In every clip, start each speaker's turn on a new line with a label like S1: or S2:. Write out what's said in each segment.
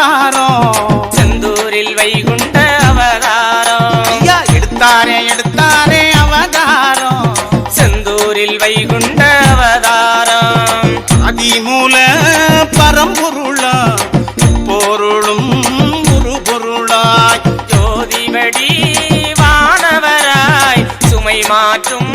S1: அவதாரம்
S2: செந்தூரில் வைகுண்ட அவதாரம்
S1: ஐயா எடுத்தாரே எடுத்தாரே அவதாரம்
S2: செந்தூரில் வைகுண்ட அவதாரம்
S1: அதிமூல பரம்பொருளா பொருளும் ஒரு பொருளாய்
S2: ஜோதிபடி வானவராய் சுமை மாற்றும்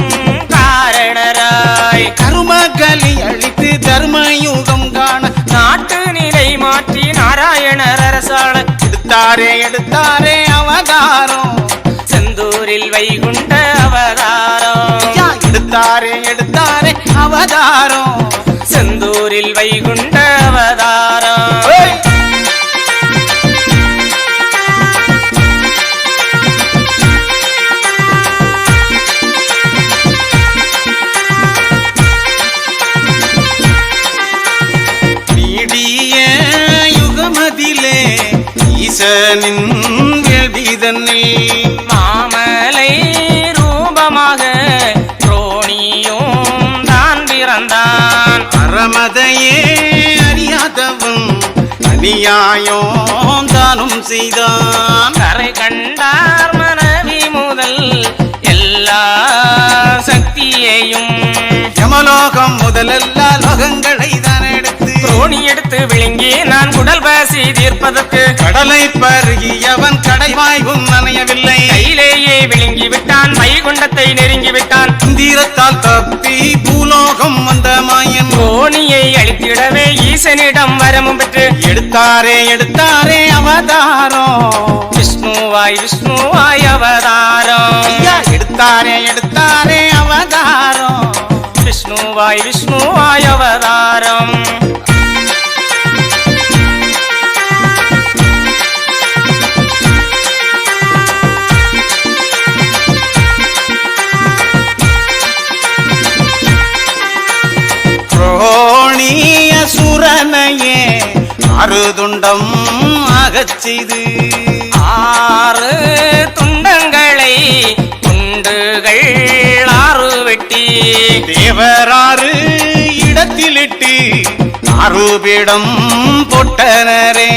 S2: காரணராய்.
S1: கருமகலி அழித்து தர்மயுகம் காண
S2: நாட்டு நிலை மாற்றி நாராயணர் அரசாள
S1: எடுத்தாரே எடுத்தாரே அவதாரம்.
S2: செந்தூரில் வைகுண்ட அவதாரம்.
S1: எடுத்தாரே எடுத்தாரே அவதாரம்.
S2: செந்தூரில் வைகுண்ட அவதாரம்.
S1: அறமதையே அறியாதவன் அநியாயம் தானும் செய்தான்.
S2: கரை கண்டார் மனைவி முதல் எல்லா சக்தியையும்
S1: யமலோகம் முதலெல்லா லோகங்களை தான் எடுத்து
S2: ரோணி எடுத்து விழுங்கி நான் குடல் பாசி தீர்ப்பதற்கு
S1: கடலை பருகியவன் கடைவாய்வும் நனையவில்லை
S2: கையிலேயே விழுங்கி வைகுண்டத்தை நெருங்கி விட்டான்
S1: தீரத்தால் தப்பி பூலோகம் வந்த மாயன்.
S2: ரோணியை அழித்திடவே ஈசனிடம் வரமும் பெற்று.
S1: எடுத்தாரே எடுத்தாரே அவதாரம்.
S2: விஷ்ணுவாய் விஷ்ணுவாய் அவதாரம்.
S1: எடுத்தாரே எடுத்தாரே அவதாரம்.
S2: விஷ்ணுவாய் விஷ்ணுவாய் அவதாரம்.
S1: அருதுண்டம் ஆகச் செய்து
S2: ஆறு துண்டங்களை துண்டுகள் ஆறு வெட்டி
S1: தேவராறு இடத்திலிட்டு அருபிடம் பொட்டனரே.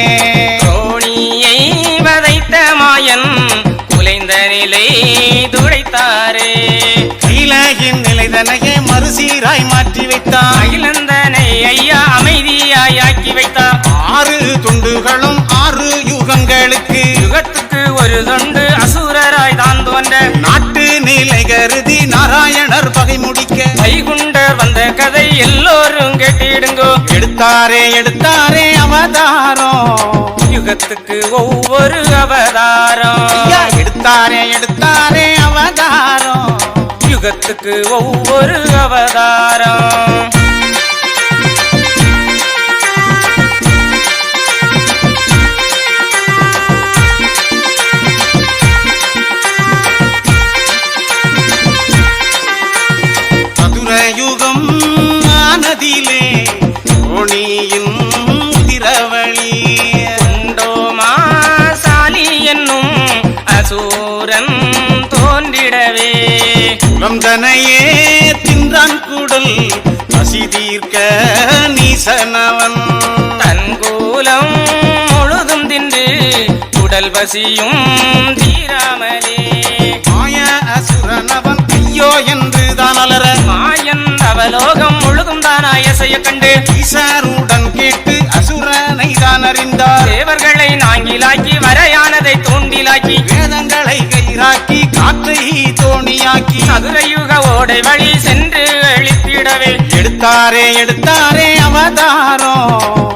S2: ரோணியை வதைத்த மாயன் நிலை துடைத்தாரே
S1: கைலகின் நிலைதனையே மறுசீராய் மாற்றி வைத்தான்
S2: அகிலந்தனை ஐயா அமைதியாய் ஆக்கி வைத்தார்
S1: ஆறு துண்டுகளும் ஆறு யுகங்களுக்கு
S2: யுகத்துக்கு ஒரு தொண்டு அசுரராய் தான் தோன்ற.
S1: நாட்டு நிலை கருதி நாராயணர் பகை முடிக்க
S2: வைகுண்டர் வந்த கதை எல்லோரும் கேட்டிடுங்கோ.
S1: எடுத்தாரே எடுத்தாரே அவதாரம்.
S2: யுகத்துக்கு ஒவ்வொரு அவதாரம்.
S1: எடுத்தாரே எடுத்தாரே அவதாரம்.
S2: யுகத்துக்கு ஒவ்வொரு அவதாரம்.
S1: குலந்தனையே தின்றான் குடல். பசி தீர்க்க நீசனவன்.
S2: தன் கூலம் முழுதும் தின்று உடல் பசியும் தீராமலே.
S1: மாய அசுரனவன் ஐயோ என்று தான் அலற.
S2: மாயன் அவலோகம் முழுதும் தான் அயசைய கண்டு
S1: ஈசருடன் தோணியாக்கி
S2: மதுரையுக ஓடை வழி சென்று அழித்திடவே
S1: எடுத்தாரே எடுத்தாரே அவதாரம்.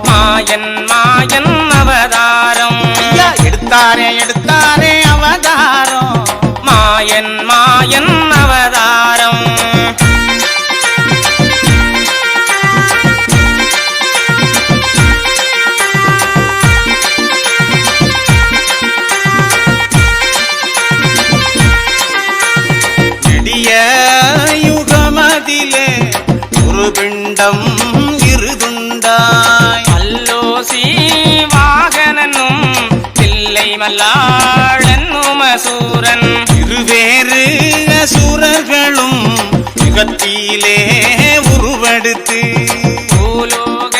S2: மாயன் மாயன் அவதாரம்.
S1: எடுத்தாரே எடுத்தாரே அவதாரம்.
S2: மாயன் மாயன் மல்லாளன் உமசூரன்
S1: இருவேறு அசுரர்களும் யுகத்திலே உருவெடுத்து
S2: பூலோக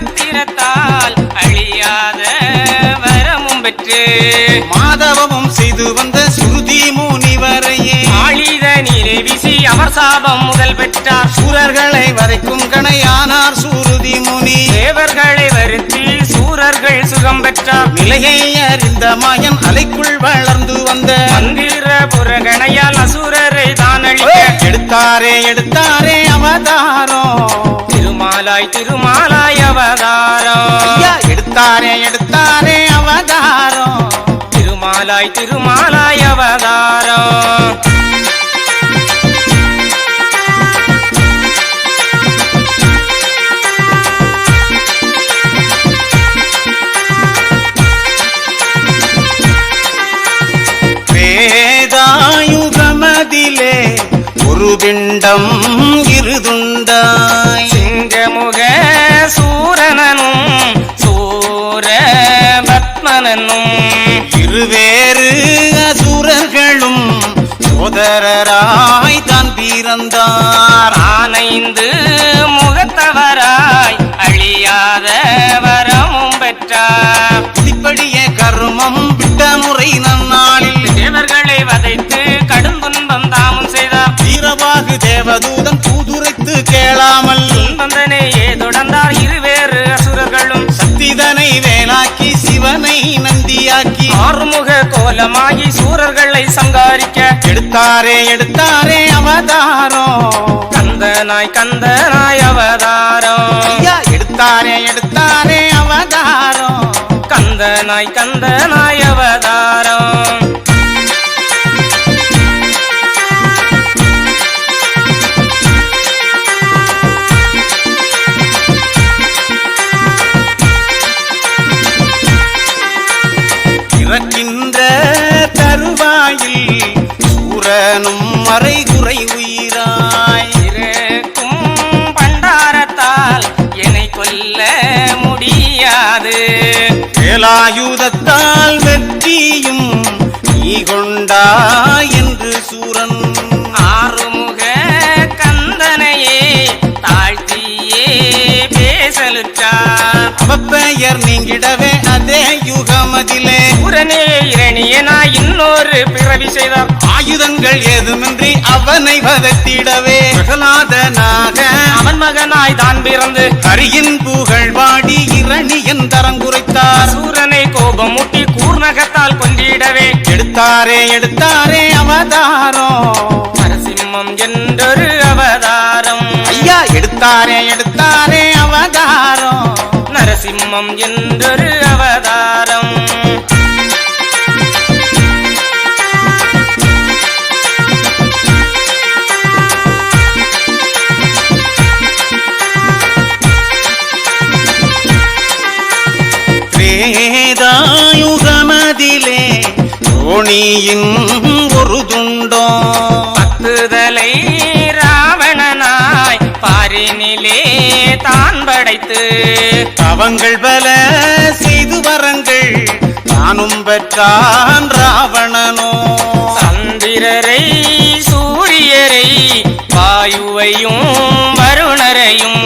S2: ஸ்திரத்தால் அழியாத வரமும் பெற்று
S1: மாதவமும் செய்து வந்த சுருதி முனிவரையே
S2: ஆழித நீரை வீசி அவர் சாபம் முதல் பெற்றார்.
S1: சூரர்களை வதைக்கும் கணையானார்.
S2: சுகம் பெற்றார்
S1: நிலையை அறிந்த மாயன் அலைக்குள் வளர்ந்து வந்த
S2: மந்திர புறகணையால் அசுரரை தான் அழிக்க
S1: எடுத்தாரே எடுத்தாரே அவதாரம்.
S2: திருமாலாய் திருமாலாய் அவதாரம்.
S1: ஐயா, எடுத்தாரே எடுத்தாரே அவதாரம்.
S2: திருமாலாய் திருமாலாய் அவதாரம்.
S1: பிண்டம் இருதுண்டாய்.
S2: சிங்கமுக சூரனனும் சூர பத்மனனும்
S1: இருவேறு அசுரர்களும் சோதரராய் தான் பிறந்தார்.
S2: ஆனைந்து முகத்தவராய் அழியாத வரமும் பெற்றார்.
S1: இப்படியே கர்மம் விட்ட முறை நன்னாளில்
S2: தேவர்களை வதைத்து
S1: வீரவாகு தேவதூதன் தூதுரைத்து கேளாமல்.
S2: துன்பந்தனையே தொடர்ந்தார் இருவேறு அசுரர்களும்.
S1: சக்திதனை வேலாக்கி சிவனை நந்தியாக்கி.
S2: ஆறுமுக கோலமாகி சூரர்களை சங்காரிக்க.
S1: எடுத்தாரே எடுத்தாரே அவதாரம்.
S2: கந்தனாய் கந்தனாய் அவதாரம்.
S1: ஐயா எடுத்தாரே எடுத்தாரே அவதாரம்.
S2: கந்தனாய் கந்தனாய் அவதாரம்.
S1: மறைகுறை உயிராய்
S2: இருக்கும் பண்டாரத்தால் என்னை கொல்ல முடியாது.
S1: வேலாயுதத்தால் வெற்றியும் நீ கொண்டா என்று சூரன்
S2: ஆறுமுக கந்தனையே தாழ்த்தியே பேசலுற்றார்.
S1: அவப்பெயர் நீங்கிடவே அது யுகமதிலே
S2: உடனே இரணியனாய் இன்னொரு பிறவி செய்தார்.
S1: ஆயுதங்கள் ஏதுமின்றி அவனை வதத்திடவே. பிரகலாதனாக
S2: அவன் மகனாய் தான் பிறந்து.
S1: ஹரியின் புகழ் வாடி இரணியன் தரங்குரைத்தார்
S2: சூரனை கோபம் முட்டி கூர்நகத்தால் கொண்டிடவே
S1: எடுத்தாரே எடுத்தாரே அவதாரம்.
S2: நரசிம்மம் என்றொரு அவதாரம்.
S1: ஐயா எடுத்தாரே எடுத்தாரே அவதாரம்.
S2: நரசிம்மம் என்றொரு
S1: தோணியின் ஒரு துண்டோ
S2: பத்துதலை ராவணனாய் பாரினிலே தான் படைத்து.
S1: தவங்கள் பல செய்து வரங்கள் தானும் பெற்றான் ராவணனோ.
S2: சந்திரரை சூரியரை வாயுவையும் வருணரையும்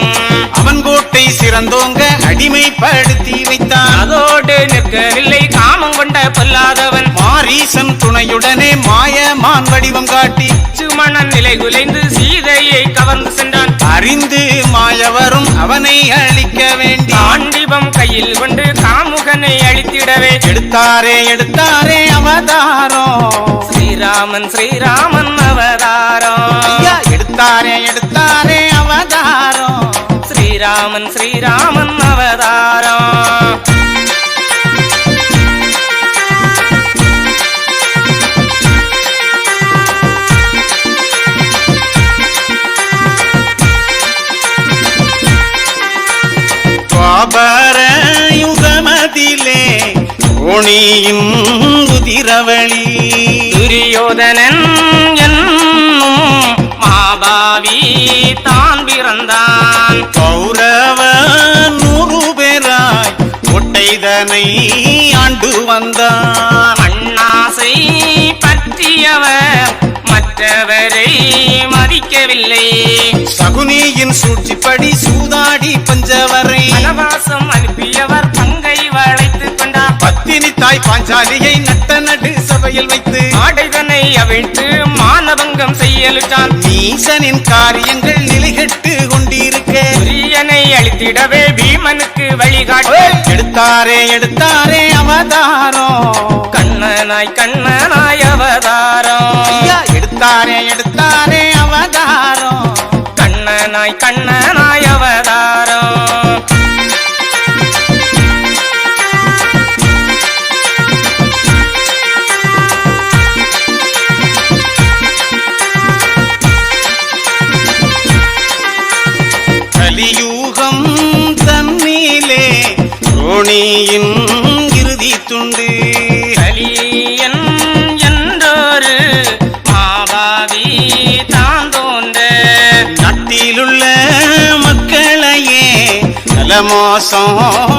S1: கோட்டை சிறந்தோங்க அடிமைப்படுத்தி வைத்தான்.
S2: அதோடு நிற்கவில்லை காமம் கொண்ட பொல்லாதவன்.
S1: மாரீசன் துணையுடனே மாயமான் வடிவம் காட்டி
S2: சுமணன் நிலை குலைந்து சீதையை கவர்ந்து சென்றான்.
S1: அறிந்து மாயவரும் அவனை அழிக்க வேண்டி.
S2: ஆண்டிபம் கையில் கொண்டு காமுகனை அழித்திடவே.
S1: எடுத்தாரே எடுத்தாரே அவதாரம்
S2: ஸ்ரீராமன் ஸ்ரீராமன் அவதாரம்
S1: ஐயா எடுத்தாரே எடுத்தாரே அவதாரம்
S2: ஸ்ரீராமன் ஸ்ரீராமன் அவதாரம்
S1: துவாபர யுகமதிலே ஒட்டைதனை ஆண்டு வந்தான்.
S2: அண்ணாசை பற்றியவர் மற்றவரை மதிக்கவில்லை.
S1: சகுனியின் சூழ்ச்சிப்படி சூதாடி பஞ்சவரை
S2: வனவாசம் அனுப்பியவர் பங்கை வளைத்துக் கொண்டார்.
S1: பத்தினி தாய் பாஞ்சாலியை நட்ட நடு சபையில் வைத்து
S2: ஆடைதனை அவிழ்த்து மானபங்கம் செய்யலுற்றான்.
S1: நீசனின் காரியங்கள் நிலைகட்டு கொண்டிருக்க.
S2: துரியனை அழித்திடவே பீமனுக்கு வழிகாட்டு.
S1: எடுத்தாரே எடுத்தாரே அவதாரம்.
S2: கண்ணனாய் கண்ணனாய் அவதாரம்.
S1: ஐயா எடுத்தாரே எடுத்தாரே அவதாரம்.
S2: கண்ணனாய் கண்ணனாய் அவதாரம்.
S1: ரோணியின் இறுதி துண்டு.
S2: கலியன் என்றொரு மாபாவி தான் தோன்ற.
S1: நாட்டிலுள்ள மக்களையே நலமோசம்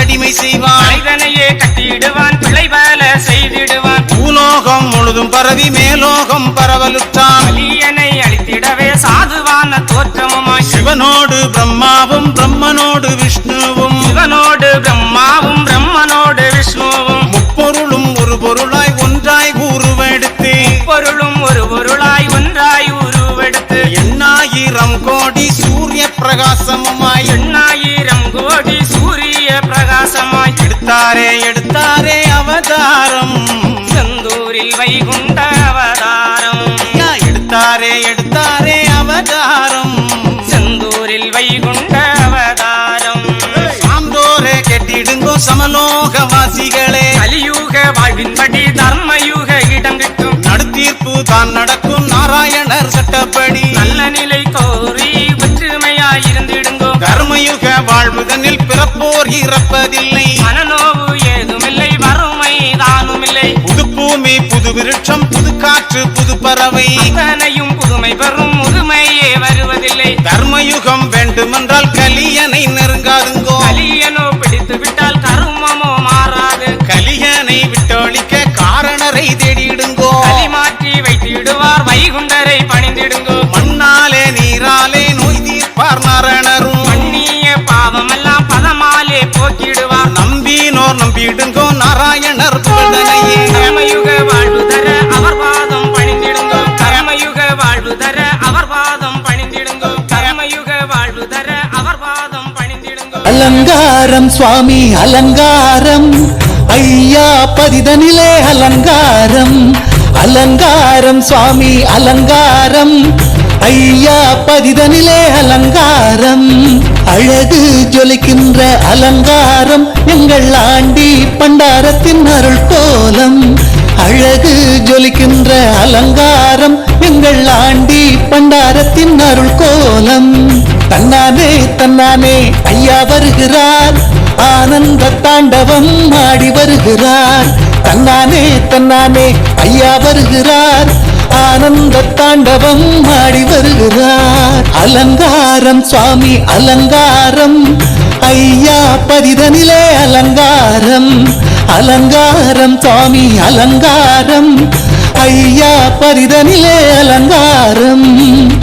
S1: அடிமை செய்வான்.
S2: மனிதனையே கட்டிடுவான் பிழை பல செய்திடுவான்.
S1: பூலோகம் முழுதும் பரவி மேலோகம் பரவலுற்றான்.
S2: கலியனை அழித்திடவே சாதுவான தோற்றமுமாய்.
S1: சிவனோடு பிரம்மாவும் பிரம்மனோடு விஷ்ணுவும்.
S2: சிவனோடு பிரம்மாவும் பிரம்மனோடு விஷ்ணுவும்.
S1: முப்பொருளும் ஒரு பொருளாய் ஒன்றாய் உருவெடுத்து
S2: பொருளும் ஒரு பொருளாய் ஒன்றாய் உருவெடுத்து
S1: எண்ணாயிரம் கோடி சூரிய பிரகாசமுமாய்.
S2: எண்ணாயிரம்
S1: எடுத்தாரே எடுத்தாரே அவதாரம்.
S2: செந்தூரில் வைகுண்ட அவதாரம்.
S1: எடுத்தாரே எடுத்தாரே அவதாரம்.
S2: செந்தூரில் வைகுண்ட அவதாரம்.
S1: சான்றோரே கெட்டிடுங்கோ சமலோகவாசிகளே.
S2: கலியுக வாழ்வின்படி தர்மயுக இடம் கிட்டும்.
S1: நடுத்தீர்ப்பு தான் நடக்கும் நாராயணர் சட்டப்படி.
S2: நல்ல நிலை
S1: கர்மயுக வாழ்வுதனில் பிறப்போர் இறப்பதில்லை.
S2: மனநோவு ஏதுமில்லை வறுமை தானுமில்லை.
S1: புது பூமி புது விருட்சம் புது காற்று புது பறவை
S2: அத்தனையும் புதுமை பெறும் முதுமையே வருவதில்லை.
S1: தர்மயுகம் வேண்டுமென்றால் கலியனை நெருங்காதுங்கோ.
S2: கலியனோ பிடித்து விட்டால் கருமமோ மாறாது.
S1: கலியனை விட்டொழிக்க காரணரை தேடிடுங்கோ.
S2: மாற்றி வைத்திடுவார் வைகுண்டரை பணிந்திடுங்கோ.
S1: மண்ணாலே நீராலே நோய் தீர்ப்பார்
S2: மன்னிய பாவமெல்லாம் பதமாலே போக்கிடுவார்.
S1: நம்பினோர் நம்பிடுங்கோ நாராயணர் புகழ்தனையே
S2: கரமயுக வாழ்வு தர அவர் பாதம் பணிந்திடுங்கோ. கரமயுக வாழ்வு தர அவர் பாதம் பணிந்திடுங்கோ. கரமயுக வாழ்வு தர அவர் பாதம் பணிந்திடுங்கோ.
S3: அலங்காரம் சுவாமி அலங்காரம். ஐயா பதிதனிலே அலங்காரம். அலங்காரம் சுவாமி அலங்காரம். ஐயா பதிதனிலே அலங்காரம். அழகு ஜொலிக்கின்ற அலங்காரம் எங்கள் ஆண்டி பண்டாரத்தின் அருள் கோலம். அழகு ஜொலிக்கின்ற அலங்காரம் எங்கள் ஆண்டி பண்டாரத்தின் அருள் கோலம். தன்னானே தன்னானே ஐயா வருகிறார். ஆனந்த தாண்டவம் ஆடி வருகிறார். தன்னானே தன்னானே ஐயா வருகிறார். ஆனந்த தாண்டவம் ஆடி வருகிறார். அலங்காரம் சுவாமி அலங்காரம். ஐயா பரிதனிலே அலங்காரம். அலங்காரம் சுவாமி அலங்காரம். ஐயா பரிதனிலே அலங்காரம்.